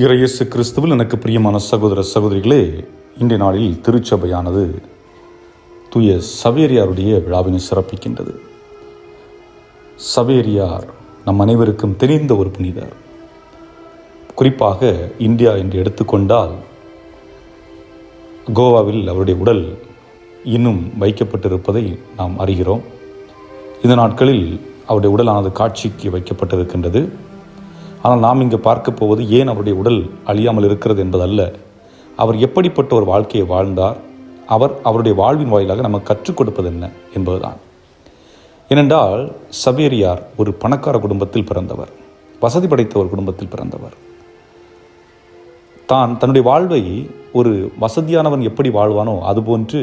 இறையேசு கிறிஸ்துவில் எனக்கு பிரியமான சகோதர சகோதரிகளே இன்றைய நாளில் திருச்சபையானது தூய சவேரியாருடைய விழாவினை சிறப்பிக்கின்றது. சவேரியார் நம் அனைவருக்கும் தெரிந்த ஒரு புனிதர். குறிப்பாக இந்தியா என்று எடுத்துக்கொண்டால் கோவாவில் அவருடைய உடல் இன்னும் வைக்கப்பட்டிருப்பதை நாம் அறிகிறோம். இந்த நாட்களில் அவருடைய உடலானது காட்சிக்கு வைக்கப்பட்டிருக்கின்றது. ஆனால் நாம் இங்கு பார்க்க போவது ஏன் அவருடைய உடல் அழியாமல் இருக்கிறது என்பதல்ல. அவர் எப்படிப்பட்ட ஒரு வாழ்க்கையை வாழ்ந்தார்? அவர் அவருடைய வாழ்வின் வாயிலாக நமக்கு கற்றுக் கொடுப்பது என்ன என்பதுதான். ஏனென்றால் சவேரியார் ஒரு பணக்கார குடும்பத்தில் பிறந்தவர். வசதி படைத்த ஒரு குடும்பத்தில் பிறந்தவர். தான் தன்னுடைய வாழ்வை ஒரு வசதியானவன் எப்படி வாழ்வானோ அதுபோன்று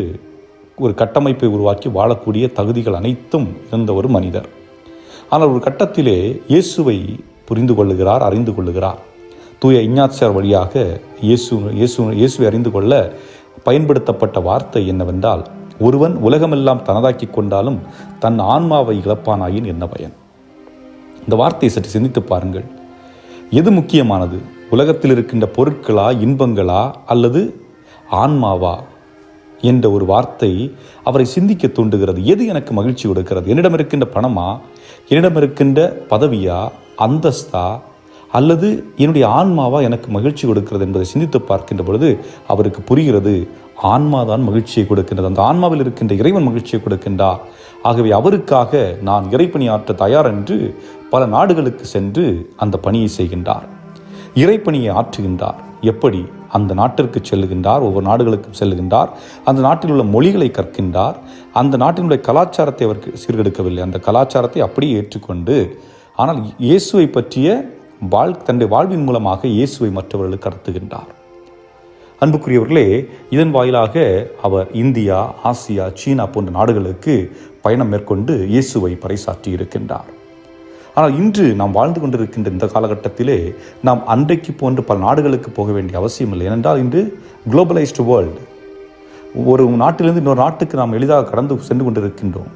ஒரு கட்டமைப்பை உருவாக்கி வாழக்கூடிய தகுதிகள் அனைத்தும் இருந்த ஒரு மனிதர். ஆனால் ஒரு கட்டத்திலே இயேசுவை புரிந்து கொள்ளுகிறார் அறிந்து கொள்ளுகிறார் தூய இஞ்ஞாச்சியார் வழியாக இயேசு இயேசு இயேசுவை அறிந்து கொள்ள பயன்படுத்தப்பட்ட வார்த்தை என்னவென்றால் ஒருவன் உலகமெல்லாம் தனதாக்கி கொண்டாலும் தன் ஆன்மாவை இழப்பானாயின் என்ன பயன்? இந்த வார்த்தையை சற்று சிந்தித்து பாருங்கள். எது முக்கியமானது? உலகத்தில் இருக்கின்ற பொருட்களா இன்பங்களா அல்லது ஆன்மாவா? என்ற ஒரு வார்த்தை அவரை சிந்திக்க தூண்டுகிறது. எது எனக்கு மகிழ்ச்சி கொடுக்கிறது? என்னிடம் இருக்கின்ற பணமா? என்னிடம் இருக்கின்ற பதவியா? அந்தஸ்தா அல்லது என்னுடைய ஆன்மாவா எனக்கு மகிழ்ச்சி கொடுக்கிறது என்பதை சிந்தித்து பார்க்கின்ற பொழுது அவருக்கு புரிகிறது ஆன்மாதான் மகிழ்ச்சியை கொடுக்கின்றது. அந்த ஆன்மாவில் இருக்கின்ற இறைவன் மகிழ்ச்சியை கொடுக்கின்றார் ஆகவே அவருக்காக நான் இறைப்பணி ஆற்ற தயார் என்று பல நாடுகளுக்கு சென்று அந்த பணியை செய்கின்றார். இறைப்பணியை ஆற்றுகின்றார். எப்படி? அந்த நாட்டிற்கு செல்லுகின்றார் ஒவ்வொரு நாடுகளுக்கும் செல்லுகின்றார். அந்த நாட்டில் உள்ள மொழிகளை கற்கின்றார். அந்த நாட்டினுடைய கலாச்சாரத்தை அவருக்கு சீர்கெடுக்கவில்லை. அந்த கலாச்சாரத்தை அப்படியே ஏற்றுக்கொண்டு ஆனால் இயேசுவை பற்றிய வாழ் தன்னுடைய வாழ்வின் மூலமாக இயேசுவை மற்றவர்களுக்கு கடத்துகின்றார். அன்புக்குரியவர்களே இதன் வாயிலாக அவர் இந்தியா ஆசியா சீனா போன்ற நாடுகளுக்கு பயணம் மேற்கொண்டு இயேசுவை பறைசாற்றி இருக்கின்றார். ஆனால் இன்று நாம் வாழ்ந்து கொண்டிருக்கின்ற இந்த காலகட்டத்திலே நாம் அன்றைக்கு போன்று பல நாடுகளுக்கு போக வேண்டிய அவசியம் இல்லை. ஏனென்றால் இன்று குளோபலைஸ்டு வேர்ல்டு ஒரு நாட்டிலிருந்து இன்னொரு நாட்டுக்கு நாம் எளிதாக கடந்து சென்று கொண்டிருக்கின்றோம்.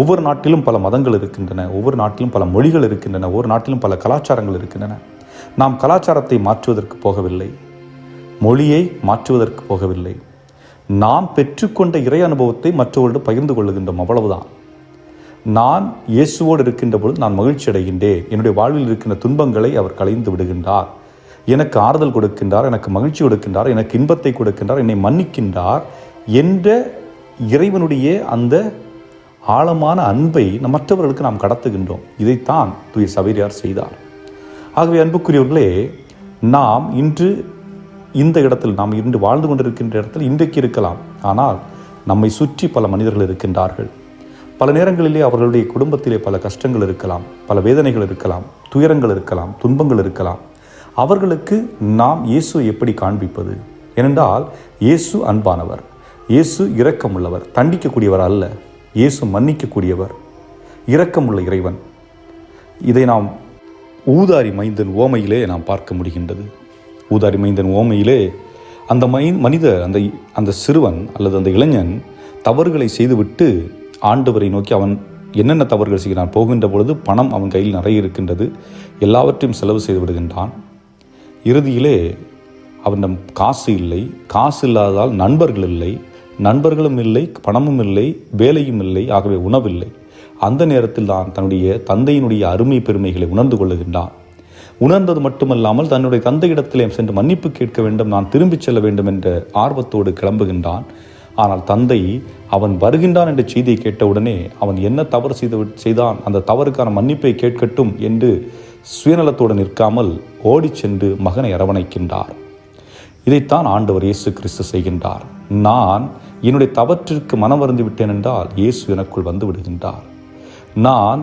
ஒவ்வொரு நாட்டிலும் பல மதங்கள் இருக்கின்றன ஒவ்வொரு நாட்டிலும் பல மொழிகள் இருக்கின்றன ஒவ்வொரு நாட்டிலும் பல கலாச்சாரங்கள் இருக்கின்றன. நாம் கலாச்சாரத்தை மாற்றுவதற்கு போகவில்லை. மொழியை மாற்றுவதற்கு போகவில்லை. நாம் பெற்றுக்கொண்ட இறை அனுபவத்தை மற்றவர்களோடு பகிர்ந்து கொள்ளுகின்றோம் அவ்வளவுதான். நான் இயேசுவோடு இருக்கின்ற பொழுது நான் மகிழ்ச்சி அடைகின்றேன். என்னுடைய வாழ்வில் இருக்கின்ற துன்பங்களை அவர் கலைந்து விடுகின்றார். எனக்கு ஆறுதல் கொடுக்கின்றார் எனக்கு மகிழ்ச்சி கொடுக்கின்றார் எனக்கு இன்பத்தை கொடுக்கின்றார் என்னை மன்னிக்கின்றார் என்ற இறைவனுடைய அந்த ஆழமான அன்பை நம் மற்றவர்களுக்கு நாம் கடத்துகின்றோம். இதைத்தான் தூய சவேரியார் செய்தார். ஆகவே அன்புக்குரியவர்களே நாம் இன்று இந்த இடத்தில் நாம் இன்று வாழ்ந்து கொண்டிருக்கின்ற இடத்தில் இன்றைக்கு இருக்கலாம். ஆனால் நம்மை சுற்றி பல மனிதர்கள் இருக்கின்றார்கள். பல நேரங்களிலே அவர்களுடைய குடும்பத்திலே பல கஷ்டங்கள் இருக்கலாம் பல வேதனைகள் இருக்கலாம் துயரங்கள் இருக்கலாம் துன்பங்கள் இருக்கலாம். அவர்களுக்கு நாம் இயேசுவை எப்படி காண்பிப்பது? ஏனென்றால் இயேசு அன்பானவர். இயேசு இரக்கமுள்ளவர் தண்டிக்கக்கூடியவர் அல்ல. இயேசு மன்னிக்கக்கூடியவர் இரக்கமுள்ள இறைவன். இதை நாம் ஊதாரி மைந்தன் ஓமையிலே நாம் பார்க்க முடிகின்றது. ஊதாரி மைந்தன் ஓமையிலே அந்த மை மனித அந்த அந்த சிறுவன் அல்லது அந்த இளைஞன் தவறுகளை செய்துவிட்டு ஆண்டவரை நோக்கி அவன் என்னென்ன தவறுகள் செய்கிறான் போகின்ற பொழுது பணம் அவன் கையில் நிறைய இருக்கின்றது எல்லாவற்றையும் செலவு செய்து விடுகின்றான். இறுதியிலே அவனிடம் காசு இல்லை காசு இல்லாததால் நண்பர்கள் இல்லை நண்பர்களும் இல்லை பணமும் இல்லை வேலையும் இல்லை ஆகவே உணவில்லை. அந்த நேரத்தில் தான் தன்னுடைய தந்தையினுடைய அருமை பெருமைகளை உணர்ந்து கொள்ளுகின்றான். உணர்ந்தது மட்டுமல்லாமல் தன்னுடைய தந்தையிடத்திலே சென்று மன்னிப்பு கேட்க வேண்டும் நான் திரும்பிச் செல்ல வேண்டும் என்ற ஆர்வத்தோடு கிளம்புகின்றான். ஆனால் தந்தை அவன் வருகின்றான் என்ற செய்தியை கேட்டவுடனே அவன் என்ன தவறு செய்து செய்தான் அந்த தவறுக்கான மன்னிப்பை கேட்கட்டும் என்று சுயநலத்தோடு நிற்காமல் ஓடிச் சென்று மகனை அரவணைக்கின்றார். இதைத்தான் ஆண்டவர் இயேசு கிறிஸ்து செய்கின்றார். நான் என்னுடைய தவற்றிற்கு மனம் வருந்து விட்டேன் என்றால் இயேசு எனக்குள் வந்து விடுகின்றார். நான்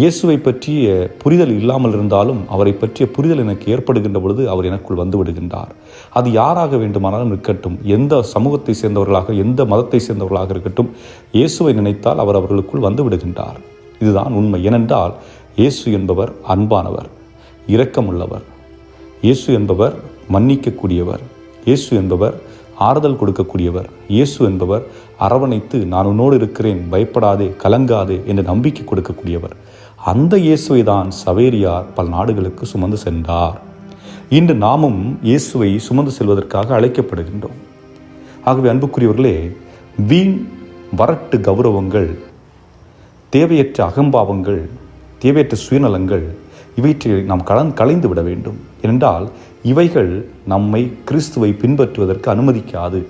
இயேசுவை பற்றிய புரிதல் இல்லாமல் இருந்தாலும் அவரை பற்றிய புரிதல் எனக்கு ஏற்படுகின்ற பொழுது அவர் எனக்குள் வந்து விடுகின்றார். அது யாராக வேண்டுமானாலும் இருக்கட்டும் எந்த சமூகத்தை சேர்ந்தவர்களாக எந்த மதத்தை சேர்ந்தவர்களாக இருக்கட்டும் இயேசுவை நினைத்தால் அவர் அவர்களுக்குள் வந்து விடுகின்றார். இதுதான் உண்மை. ஏனென்றால் இயேசு என்பவர் அன்பானவர் இரக்கமுள்ளவர். இயேசு என்பவர் மன்னிக்கக்கூடியவர். இயேசு என்பவர் ஆறுதல் கொடுக்கக்கூடியவர் இயேசு என்பவர் அரவணைத்து நான் உன்னோடு இருக்கிறேன் பயப்படாதே கலங்காதே என்று நம்பிக்கை கொடுக்கக்கூடியவர். அந்த இயேசுவை தான் சவேரியார் பல நாடுகளுக்கு சுமந்து சென்றார். இன்று நாமும் இயேசுவை சுமந்து செல்வதற்காக அழைக்கப்படுகின்றோம். ஆகவே அன்புக்குரியவர்களே வீண் வரட்டு கௌரவங்கள் தேவையற்ற அகம்பாவங்கள் தேவையற்ற சுயநலங்கள் இவற்றை நாம் கலந் கலைந்து விட வேண்டும். ஏனென்றால் இவைகள் நம்மை கிறிஸ்துவை பின்பற்றுவதற்கு அனுமதிக்காது.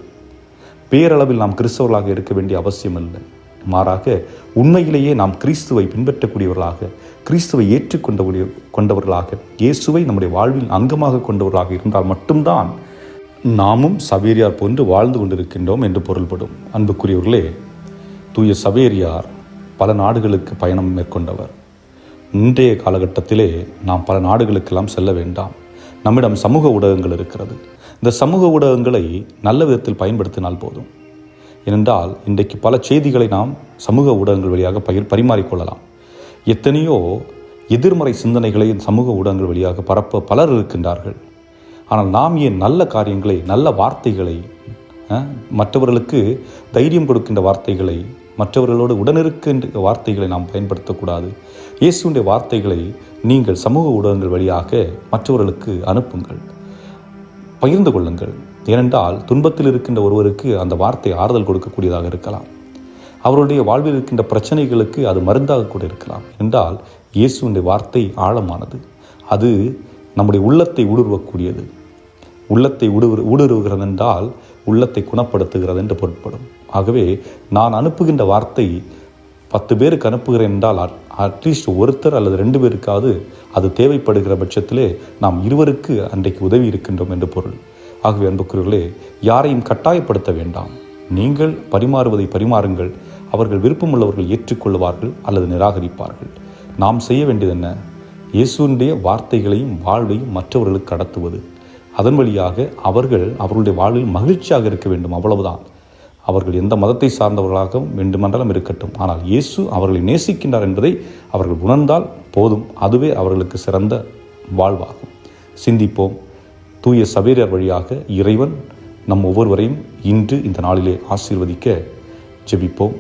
பேரளவில் நாம் கிறிஸ்தவர்களாக இருக்க வேண்டிய அவசியம் இல்லை மாறாக உண்மையிலேயே நாம் கிறிஸ்துவை பின்பற்றக்கூடியவர்களாக கிறிஸ்துவை ஏற்றுக்கொண்ட கொண்டவர்களாக இயேசுவை நம்முடைய வாழ்வில் அங்கமாக கொண்டவர்களாக இருந்தால் மட்டும்தான் நாமும் சவேரியார் போன்று வாழ்ந்து கொண்டிருக்கின்றோம் என்று பொருள்படும். அன்புக்குரியவர்களே தூய சவேரியார் பல நாடுகளுக்கு பயணம் மேற்கொண்டவர். இன்றைய காலகட்டத்திலே நாம் பல நாடுகளுக்கெல்லாம் செல்ல வேண்டாம். நம்மிடம் சமூக ஊடகங்கள் இருக்கிறது. இந்த சமூக ஊடகங்களை நல்ல விதத்தில் பயன்படுத்தினால் போதும். ஏனென்றால் இன்றைக்கு பல செய்திகளை நாம் சமூக ஊடகங்கள் வழியாக பகிர் பரிமாறிக்கொள்ளலாம். எத்தனையோ எதிர்மறை சிந்தனைகளை சமூக ஊடகங்கள் வழியாக பரப்ப பலர் இருக்கின்றார்கள். ஆனால் நாம் ஏன் நல்ல காரியங்களை நல்ல வார்த்தைகளை மற்றவர்களுக்கு தைரியம் கொடுக்கின்ற வார்த்தைகளை மற்றவர்களோடு உடனிருக்கின்ற வார்த்தைகளை நாம் பயன்படுத்தக்கூடாது. இயேசுடைய வார்த்தைகளை நீங்கள் சமூக ஊடகங்கள் வழியாக மற்றவர்களுக்கு அனுப்புங்கள். பகிர்ந்து கொள்ளுங்கள். ஏனென்றால் துன்பத்தில் இருக்கின்ற ஒருவருக்கு அந்த வார்த்தை ஆறுதல் கொடுக்கக்கூடியதாக இருக்கலாம். அவருடைய வாழ்வில் இருக்கின்ற பிரச்சனைகளுக்கு அது மருந்தாக கூட இருக்கலாம். என்றால் இயேசுடைய வார்த்தை ஆழமானது. அது நம்முடைய உள்ளத்தை ஊடுருவக்கூடியது. உள்ளத்தை ஊடுரு ஊடுருவுகிறது என்றால் உள்ளத்தை குணப்படுத்துகிறது என்று பொருட்படும். ஆகவே நான் அனுப்புகின்ற வார்த்தை பத்து பேருக்கு அனுப்புகிறேன் என்றால் அட்லீஸ்ட் ஒருத்தர் அல்லது ரெண்டு பேருக்காவது அது தேவைப்படுகிற பட்சத்திலே நாம் இருவருக்கு அன்றைக்கு உதவி இருக்கின்றோம் என்று பொருள். ஆகவே அன்புக்குரியவர்களே யாரையும் கட்டாயப்படுத்த வேண்டாம். நீங்கள் பரிமாறுவதை பரிமாறுங்கள். அவர்கள் விருப்பமுள்ளவர்கள் ஏற்றுக்கொள்வார்கள் அல்லது நிராகரிப்பார்கள். நாம் செய்ய வேண்டியது என்ன? இயேசுடைய வார்த்தைகளையும் வாழ்வையும் மற்றவர்களுக்கு கடத்துவது. அதன் வழியாக அவர்கள் அவர்களுடைய வாழ்வில் மகிழ்ச்சியாக இருக்க வேண்டும் அவ்வளவுதான். அவர்கள் எந்த மதத்தை சார்ந்தவர்களாகவும் வேண்டுமென்றாலும் இருக்கட்டும். ஆனால் இயேசு அவர்களை நேசிக்கின்றார் என்பதை அவர்கள் உணர்ந்தால் போதும். அதுவே அவர்களுக்கு சிறந்த வாழ்வாகும். சிந்திப்போம். தூய சபேரியர் வழியாக இறைவன் நம் ஒவ்வொருவரையும் இன்று இந்த நாளிலே ஆசீர்வதிக்க ஜெபிப்போம்.